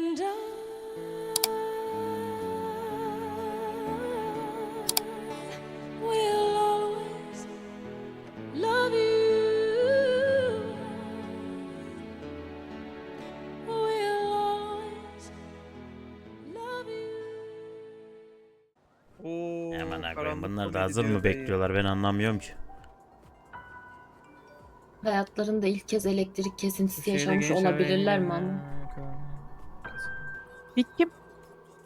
And I will always love you. Will always love you. Oo, Hemen abi karanlık bunlar da hazır mı bekliyorlar ben anlamıyorum ki. Hayatlarında ilk kez elektrik kesintisi yaşamış olabilirler mi Kim?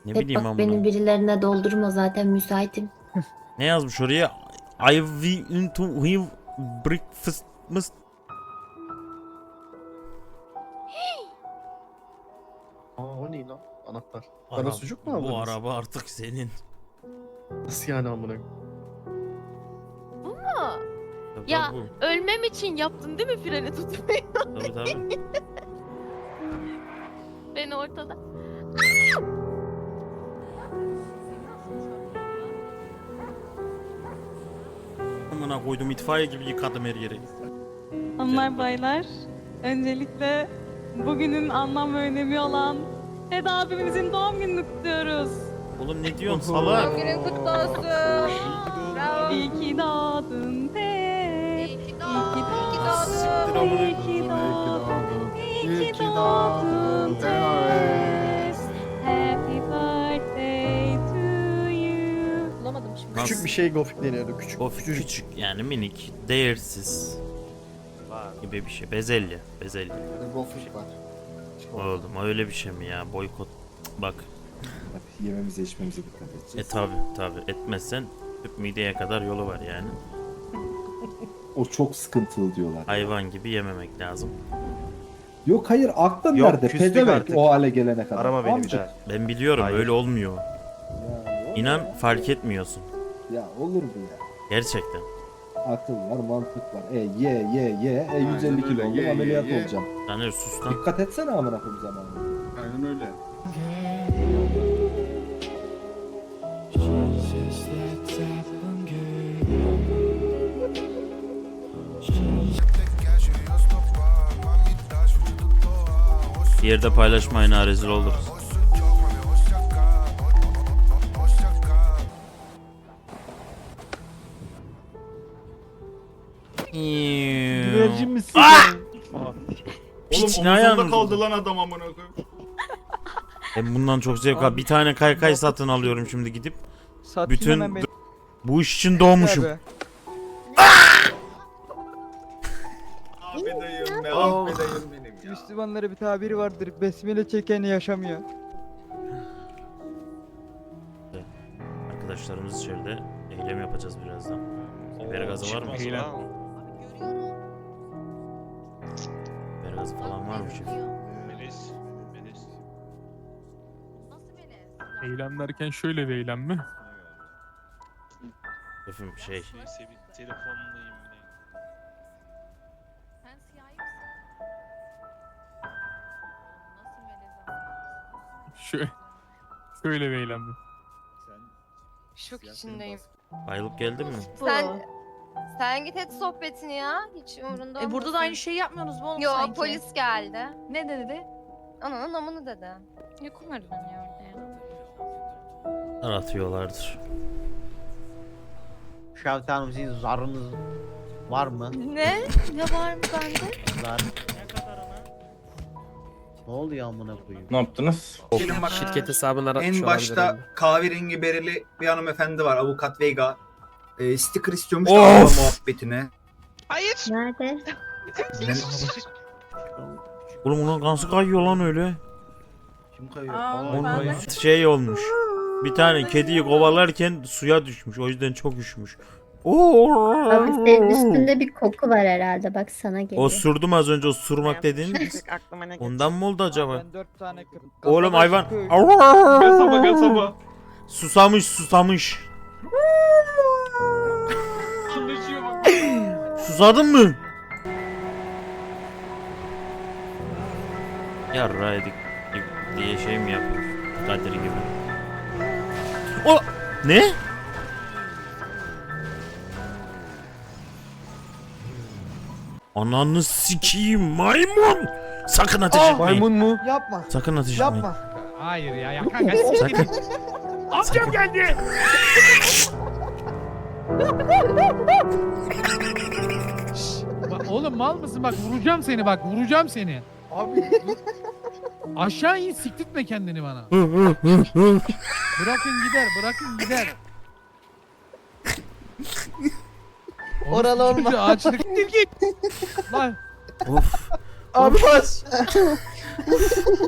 Ne Hep bileyim bak ama. beni birilerine doldurma zaten müsaitim. Ne yazmış oraya? I will to have breakfast must. Aa o ne lan? Anahtar. Bana sucuk mu Bu aldınız? araba artık senin. Nasıl yani amına? Ama Tabii Ya- bu. ölmem için yaptın değil mi freni tutmayı? Tabii tabii. Beni ortada. Amına koydum itfaiye gibi yıkadım her yeri. Hanımlar baylar, öncelikle bugünün anlam ve önemi olan Eda abimizin doğum gününü kutluyoruz. Oğlum ne diyorsun salak? günün kutlu olsun. Bravo. İyi ki doğdun Pep. İyi ki İyi ki doğdun. Siktir doğdun. amına İyi ki doğdun. İyi ki doğdun Küçük bir şey gofik deniyordu. Küçük. O küçük yani minik, değersiz gibi bir şey. Bezelye, bezelye. Gofik var. Oğlum öyle bir şey mi ya? Boykot. Bak. Tabii yememize içmemize dikkat E edeceğiz. tabi tabi etmezsen tüp mideye kadar yolu var yani. O çok sıkıntılı diyorlar. Hayvan gibi yememek lazım. Yok hayır aklın Yok, nerede? küstük artık. o hale gelene kadar. Arama beni bir daha. Ben biliyorum Hayır. öyle olmuyor. Ya, İnan fark etmiyorsun. Ya olur mu ya? Gerçekten. Akıl var, mantık var. E ye ye ye. E 150 kilo öyle, oldum ye, ye, ameliyat ye. olacağım. Caner sus lan. Dikkat etsene amına koyayım zamanı. Aynen öyle. Bir yerde paylaşmayın ha rezil oluruz. Güvercin misin? Oğlum Piç, ne omuzunda ayağınız kaldı lan adam amına koyayım. Ben bundan çok zevk al. Bir tane kaykay satın alıyorum şimdi gidip. Satayım Bütün hemen beni. bu iş için doğmuşum. Abi. Abi dayım be abi dayım benim ya. Müslümanlara bir tabiri vardır. Besmele çeken yaşamıyor. Arkadaşlarımız içeride eylem yapacağız birazdan. Biber gazı var mı? Biber gazı falan var mı şef? Eylem derken şöyle bir eylem mi? Şefim şey. Sen siyahi misin? Nasıl melezem? Şöyle, şöyle bir eylem mi? Şok içindeyim. Bayılıp geldin mi? Sen sen git et sohbetini ya. Hiç umurunda E burada da aynı şeyi yapmıyorsunuz mu oğlum Yo sanki? polis geldi. Ne dedi? Ananın amını dedi. Ne kumarı dönüyor orada ya? Aratıyorlardır. Şevket Hanım sizin zarınız var mı? Ne? Ne var mı bende? Zar. Ne oldu ya amına koyayım? Ne yaptınız? Şirket hesabına En başta kahverengi bereli bir hanımefendi var avukat Vega. E, sticker istiyormuş da Of! araba muhabbetine. Nerede? Ben- Oğlum onun kansı kayıyor lan öyle. Kim kayıyor? Aa, Aa, şey olmuş. Bir tane kediyi kovalarken suya düşmüş. O yüzden çok üşümüş. Oo. Ama senin üstünde bir koku var herhalde. Bak sana geliyor. O sürdüm az önce o surmak dediğin. aklıma ne Ondan mı oldu acaba? Ben dört tane kırdım. Oğlum hayvan. Kasaba kasaba. Susamış susamış. Susadın mı? Yarra yedik diye şey mi yapıyor? Kadir gibi. O ne? Ananı sikeyim maymun. Sakın ateş etmeyin. mu? Yapma. Sakın ateş etmeyin. Hayır ya ya kanka Sakın. Amcam geldi. Oğlum mal mısın bak vuracağım seni bak vuracağım seni. Abi. Aşağı in siktirtme kendini bana. Bırakın gider bırakın gider. Orospu olma. çocuğu, Açlık git git. Lan of. Abi bas.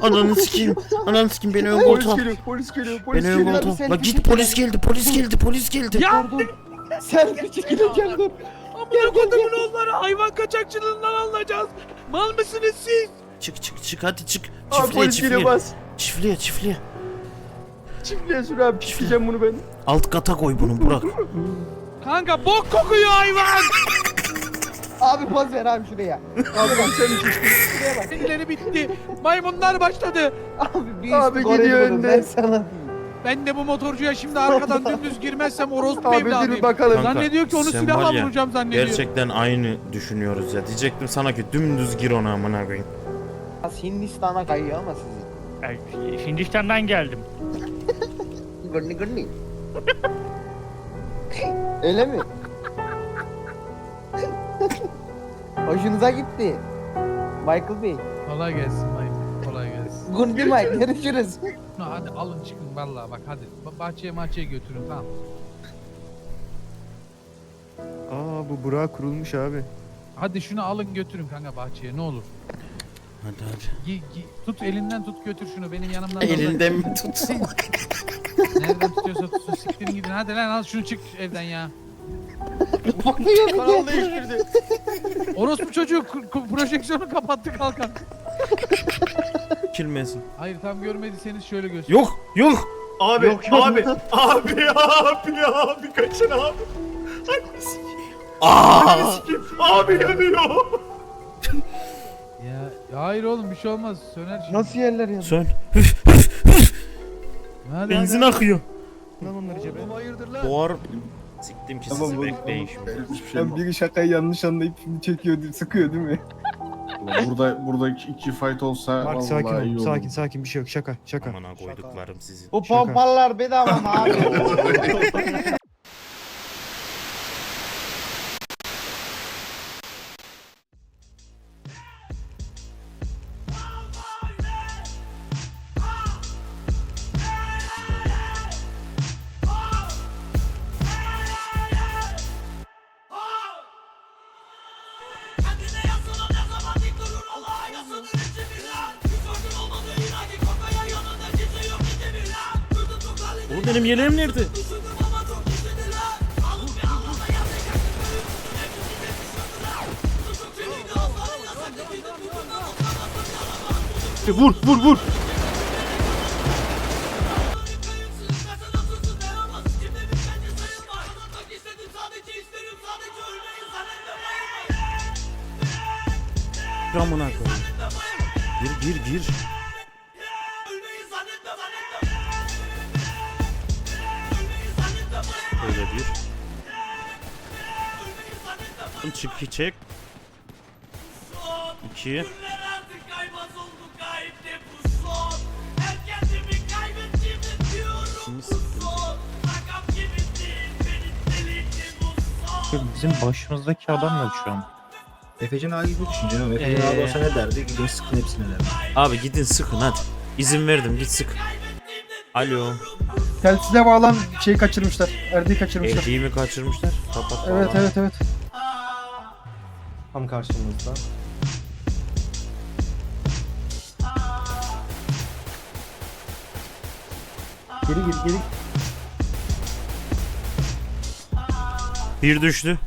Ananı sikeyim. Ananı sikeyim beni ön Polis koltuğa. geliyor, polis geliyor, polis Beni ön geliyor. koltuğa. Sen La bir git polis geldi polis geldi polis geldi. ya Sen bir çekileceğim dur. Amına kodumun onları hayvan kaçakçılığından alacağız. Mal mısınız siz? Çık çık çık hadi çık. Abi Çiftliğe polis geliyor çiftliğe. bas. Çiftliğe çiftliğe. Çiftliğe sür abi çifteceğim bunu ben. Alt kata koy bunu Burak. Kanka bok kokuyor hayvan. Abi poz ver abi şuraya. Abi bak sen. Şuraya bak. Kendileri bitti. Maymunlar başladı. Abi bir Abi gidiyor önde. Ben sana diyeyim. Ben de bu motorcuya şimdi arkadan dümdüz girmezsem orospu Abi dur evladıyım. bakalım. Kanka, Zannediyor ki onu sen silahla var ya, vuracağım zannediyor. Gerçekten aynı düşünüyoruz ya. Diyecektim sana ki dümdüz gir ona amına koyayım. Hindistan'a kayıyor ama sizin. Hindistan'dan geldim. Gırni gırni. Öyle mi? Hoşunuza gitti. Michael Bey. Kolay gelsin maymun. Kolay gelsin. Gundi Mike görüşürüz. Ha, hadi alın çıkın vallahi bak hadi. Ba- Bahçeye mahçeye götürün tamam. Aa bu Burak kurulmuş abi. Hadi şunu alın götürün kanka bahçeye ne olur. Hadi hadi. Gi- gi- tut elinden tut götür şunu benim yanımdan. da Elinden mi tutsun? Nereden tutuyorsa tutsun siktirin gidin. Hadi lan al şunu çık evden ya. Kanal değiştirdi. Orospu çocuğu ku- ku- projeksiyonu kapattı kalkan. Kilmesin. Hayır tam görmediyseniz şöyle göster. Yok yok. Abi, Yok, yok. abi, abi, abi, abi, kaçın abi. Aa! Abi yanıyor. Ya, ya hayır oğlum bir şey olmaz. Söner şimdi. Nasıl yerler ya? Sön. Hadi, Benzin hadi. akıyor. Lan onları cebe. Hayırdır lan? Doğar. Siktim ki Tamam, sizi bu- bekleyin şimdi. Sen biri şakayı yanlış anlayıp şimdi çekiyor, sıkıyor değil mi? Burada burada iki, iki fight olsa Bak vallahi sakin iyi ol. olur. Sakin sakin bir şey yok. Şaka şaka. Amına koyduklarım sizi. Bu pompalar bedava mı abi? benim yeleğim nerede? Vur vur vur. Amına koyayım. Gir gir gir. Böyle bir. Çık çek. İki. Bizim başımızdaki adam yok şu an. Efecan abi gibi düşün canım. Efecan abi olsa ne derdi? Gidin sıkın hepsine derdi. Abi gidin sıkın hadi. İzin verdim git sık. Alo. Telsize bağlan şeyi kaçırmışlar. Erdi'yi kaçırmışlar. Evliyi mi kaçırmışlar? Kapat. Evet bağlan. evet evet. Tam karşımızda. Geri gir geri. Bir düştü.